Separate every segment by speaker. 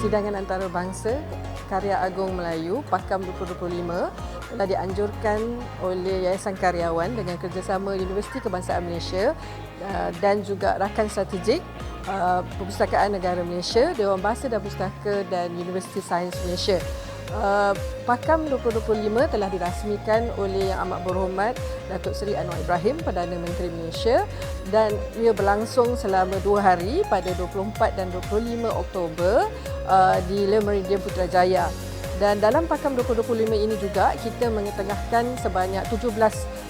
Speaker 1: hidangan antarabangsa karya agung Melayu Pakam 2025 telah dianjurkan oleh Yayasan Karyawan dengan kerjasama Universiti Kebangsaan Malaysia uh, dan juga rakan strategik uh, Perpustakaan Negara Malaysia, Dewan Bahasa dan Pustaka dan Universiti Sains Malaysia. Uh, Pakam 2025 telah dirasmikan oleh Yang Amat Berhormat Datuk Seri Anwar Ibrahim Perdana Menteri Malaysia dan ia berlangsung selama dua hari pada 24 dan 25 Oktober uh, di Le Meridian Putrajaya. Dan dalam Pakam 2025 ini juga kita mengetengahkan sebanyak 17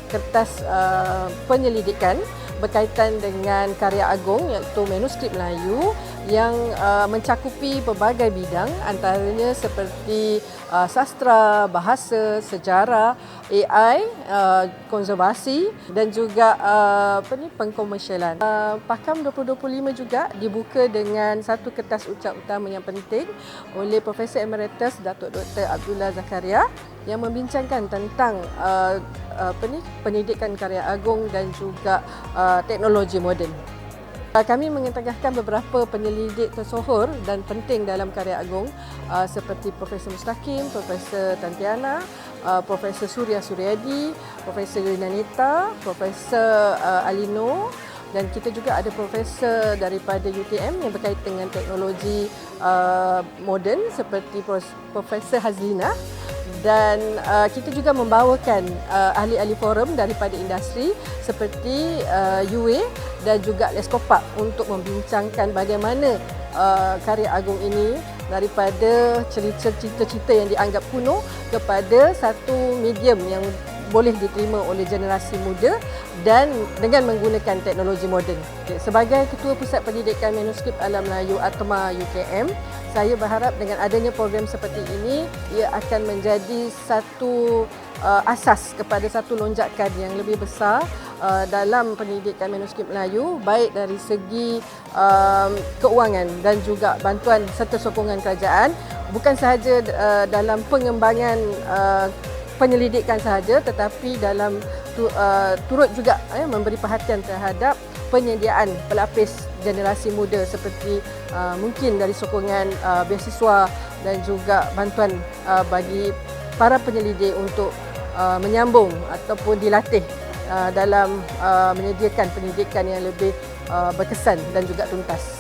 Speaker 1: kertas uh, penyelidikan berkaitan dengan karya agung iaitu manuskrip Melayu yang uh, mencakupi pelbagai bidang antaranya seperti uh, sastra, bahasa, sejarah, AI, uh, konservasi dan juga uh, apa ni pengkomersialan. Uh, Pakam 2025 juga dibuka dengan satu kertas ucap utama yang penting oleh Profesor Emeritus Datuk Dr. Abdullah Zakaria yang membincangkan tentang uh, apa ni pendidikan karya agung dan juga uh, teknologi moden. Uh, kami mengetengahkan beberapa penyelidik tersohor dan penting dalam karya agung uh, seperti Profesor Mustaqim, Profesor Tantiana, uh, Profesor Surya Suryadi, Profesor Yunanita, Profesor Alino dan kita juga ada profesor daripada UTM yang berkaitan dengan teknologi moden seperti Profesor Hazlina dan uh, kita juga membawakan uh, ahli-ahli forum daripada industri seperti uh, UA dan juga Leskopak untuk membincangkan bagaimana uh, karya agung ini daripada cerita-cerita yang dianggap kuno kepada satu medium yang boleh diterima oleh generasi muda dan dengan menggunakan teknologi moden. Sebagai Ketua Pusat Pendidikan Manuskrip Alam Melayu ATMA UKM, saya berharap dengan adanya program seperti ini, ia akan menjadi satu uh, asas kepada satu lonjakan yang lebih besar uh, dalam pendidikan manuskrip Melayu baik dari segi um, keuangan dan juga bantuan serta sokongan kerajaan bukan sahaja uh, dalam pengembangan uh, penyelidikan sahaja tetapi dalam tu, uh, turut juga eh, memberi perhatian terhadap penyediaan pelapis generasi muda seperti uh, mungkin dari sokongan uh, beasiswa dan juga bantuan uh, bagi para penyelidik untuk uh, menyambung ataupun dilatih dalam uh, menyediakan pendidikan yang lebih uh, berkesan dan juga tuntas.